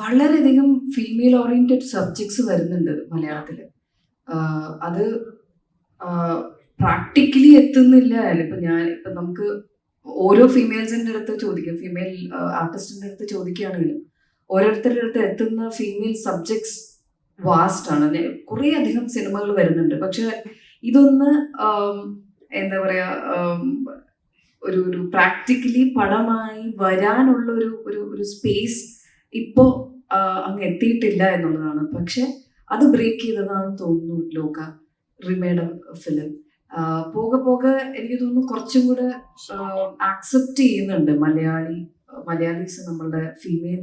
വളരെയധികം female oriented subjects വരുന്നുണ്ട് മലയാളത്തിൽ അത് പ്രാക്ടിക്കലി എത്തുന്നില്ല. ഇപ്പം ഞാൻ ഇപ്പം നമുക്ക് ഓരോ ഫീമെയിൽസിന്റെ അടുത്ത് ചോദിക്കും. ഫീമെയിൽ ആർട്ടിസ്റ്റിന്റെ അടുത്ത് ചോദിക്കുകയാണെങ്കിലും ഓരോരുത്തരുടെ അടുത്ത് എത്തുന്ന ഫീമെയിൽ സബ്ജക്ട്സ് വാസ്റ്റ് ആണ്. കുറേ അധികം സിനിമകൾ വരുന്നുണ്ട്. പക്ഷെ ഇതൊന്ന് എന്താ പറയുക ഒരു ഒരു പ്രാക്ടിക്കലി പടമായി വരാനുള്ള ഒരു ഒരു സ്പേസ് ഇപ്പോ ആ, അങ്ങ് എത്തിയിട്ടില്ല എന്നുള്ളതാണ്. പക്ഷെ അത് ബ്രേക്ക് ചെയ്തതാണെന്ന് തോന്നുന്നു ലോക റിമേഡ് ഫിലിം. പോകെ പോകെ എനിക്ക് തോന്നുന്നു കുറച്ചും കൂടെ ആക്സെപ്റ്റ് ചെയ്യുന്നുണ്ട് മലയാളി മലയാളീസ് നമ്മളുടെ ഫീമെയിൽ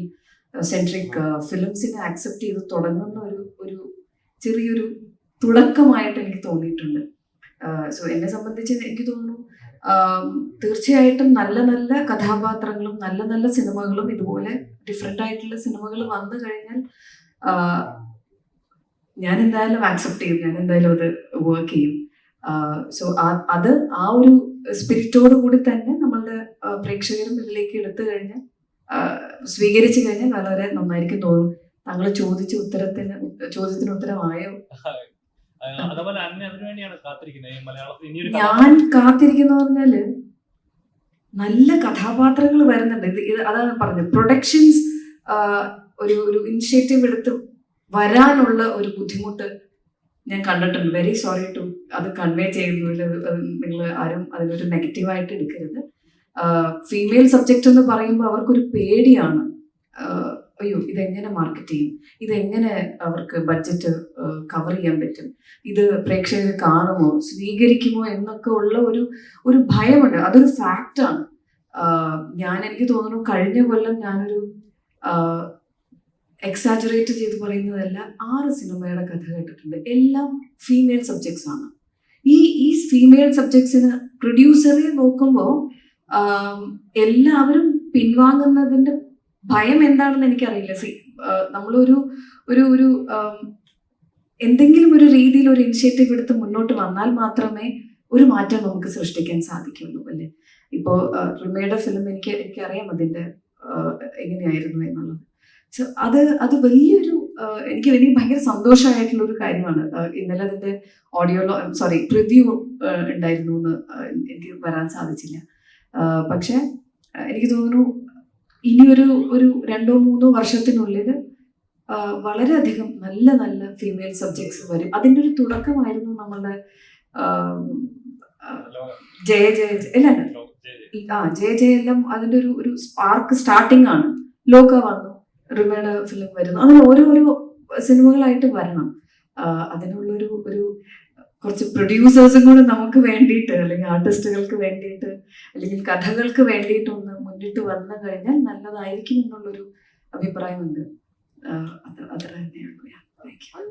സെൻട്രിക് ഫിലിംസിനെ ആക്സെപ്റ്റ് ചെയ്ത് തുടങ്ങുന്ന ഒരു ഒരു ചെറിയൊരു തുടക്കമായിട്ട് എനിക്ക് തോന്നിയിട്ടുണ്ട്. സോ എന്നെ സംബന്ധിച്ച് എനിക്ക് തോന്നുന്നു തീർച്ചയായിട്ടും നല്ല നല്ല കഥാപാത്രങ്ങളും നല്ല നല്ല സിനിമകളും ഇതുപോലെ ഡിഫറെന്റ് ആയിട്ടുള്ള സിനിമകൾ വന്നു കഴിഞ്ഞാൽ ഞാൻ എന്തായാലും ആക്സെപ്റ്റ് ചെയ്യും. ഞാൻ എന്തായാലും അത് വർക്ക് ചെയ്യും. സോ അത് ആ ഒരു സ്പിരിറ്റോട് കൂടി തന്നെ നമ്മളുടെ പ്രേക്ഷകരും ഇതിലേക്ക് എടുത്തു കഴിഞ്ഞാൽ സ്വീകരിച്ചു കഴിഞ്ഞാൽ വളരെ നന്നായിരിക്കും തോന്നും. താങ്കൾ ചോദിച്ച ഉത്തരത്തിന് ചോദ്യത്തിന് ഉത്തരമായോ? അന്നെ മലയാളത്തിൽ ഇനിയൊരു ഞാൻ കാത്തിരിക്കുന്നു പറഞ്ഞാൽ നല്ല കഥാപാത്രങ്ങൾ വരുന്നുണ്ട്. ഇത് ഇത് അതാണ് പറഞ്ഞത്. പ്രൊഡക്ഷൻസ് ഒരു ഒരു ഇനിഷ്യേറ്റീവ് എടുത്ത് വരാനുള്ള ഒരു ബുദ്ധിമുട്ട് ഞാൻ കണ്ടിട്ടുണ്ട്. വെരി സോറി ടു അത് കൺവേ ചെയ്യുന്നതിൽ നിങ്ങൾ ആരും അതിനൊരു നെഗറ്റീവായിട്ട് എടുക്കരുത്. ഫീമെയിൽ സബ്ജക്റ്റ് എന്ന് പറയുമ്പോൾ അവർക്കൊരു പേടിയാണ്. അയ്യോ ഇതെങ്ങനെ മാർക്കറ്റ് ചെയ്യും? ഇതെങ്ങനെ അവർക്ക് ബഡ്ജറ്റ് കവർ ചെയ്യാൻ പറ്റും? ഇത് പ്രേക്ഷകർ കാണുമോ? സ്വീകരിക്കുമോ? എന്നൊക്കെ ഉള്ള ഒരു ഒരു ഭയമുണ്ട്. അതൊരു ഫാക്റ്റാണ് ഞാൻ എനിക്ക് തോന്നുന്നു കഴിഞ്ഞ കൊല്ലം ഞാനൊരു എക്സാജറേറ്റ് ചെയ്ത് പറയുന്നതല്ല ആറ് സിനിമയുടെ കഥ കേട്ടിട്ടുണ്ട്. എല്ലാം ഫീമെയിൽ സബ്ജക്ട്സ് ആണ്. ഈ ഈ ഫീമെയിൽ സബ്ജക്ട്സിന് പ്രൊഡ്യൂസറെ നോക്കുമ്പോൾ എല്ലാവരും പിൻവാങ്ങുന്നതിന്റെ ഭയം എന്താണെന്ന് എനിക്കറിയില്ല. സി നമ്മളൊരു ഒരു ഒരു എന്തെങ്കിലും ഒരു രീതിയിൽ ഒരു ഇനിഷ്യേറ്റീവ് എടുത്ത് മുന്നോട്ട് വന്നാൽ മാത്രമേ ഒരു മാറ്റം നമുക്ക് സൃഷ്ടിക്കാൻ സാധിക്കുള്ളൂ അല്ലേ? ഇപ്പോൾ റിമയുടെ ഫിലിം എനിക്ക് എനിക്കറിയാം അതിന്റെ എങ്ങനെയായിരുന്നു എന്നുള്ളത്. സോ അത് അത് വലിയൊരു എനിക്ക് എനിക്ക് ഭയങ്കര സന്തോഷമായിട്ടുള്ള ഒരു കാര്യമാണ്. ഇന്നലെ അതിന്റെ ഓഡിയോ സോറി പ്രിവ്യൂ ഉണ്ടായിരുന്നു എന്ന് എനിക്ക് വരാൻ സാധിച്ചില്ല. പക്ഷെ എനിക്ക് തോന്നുന്നു ഇനിയൊരു ഒരു രണ്ടോ മൂന്നോ വർഷത്തിനുള്ളിൽ വളരെയധികം നല്ല നല്ല ഫീമെയിൽ സബ്ജക്ട്സ് വരും അതിന്റെ ഒരു തുടക്കമായിരുന്നു നമ്മളുടെ. ജയ ജയ. ഈ- ആ ജയ ജയ എല്ലാം അതിന്റെ ഒരു ഒരു സ്പാർക്ക് സ്റ്റാർട്ടിംഗ് ആണ് ലോക വന്നു റിമേഡ് ഫിലിം വരുന്നു അങ്ങനെ ഓരോരോ സിനിമകളായിട്ട് വരണം അതിനുള്ളൊരു ഒരു കുറച്ച് പ്രൊഡ്യൂസേഴ്സും കൂടെ നമുക്ക് വേണ്ടിയിട്ട് അല്ലെങ്കിൽ ആർട്ടിസ്റ്റുകൾക്ക് വേണ്ടിയിട്ട് അല്ലെങ്കിൽ കഥകൾക്ക് വേണ്ടിയിട്ട് മുന്നിട്ട് വന്നു കഴിഞ്ഞാൽ നല്ലതായിരിക്കും എന്നുള്ളൊരു അഭിപ്രായമുണ്ട് അത്ര you.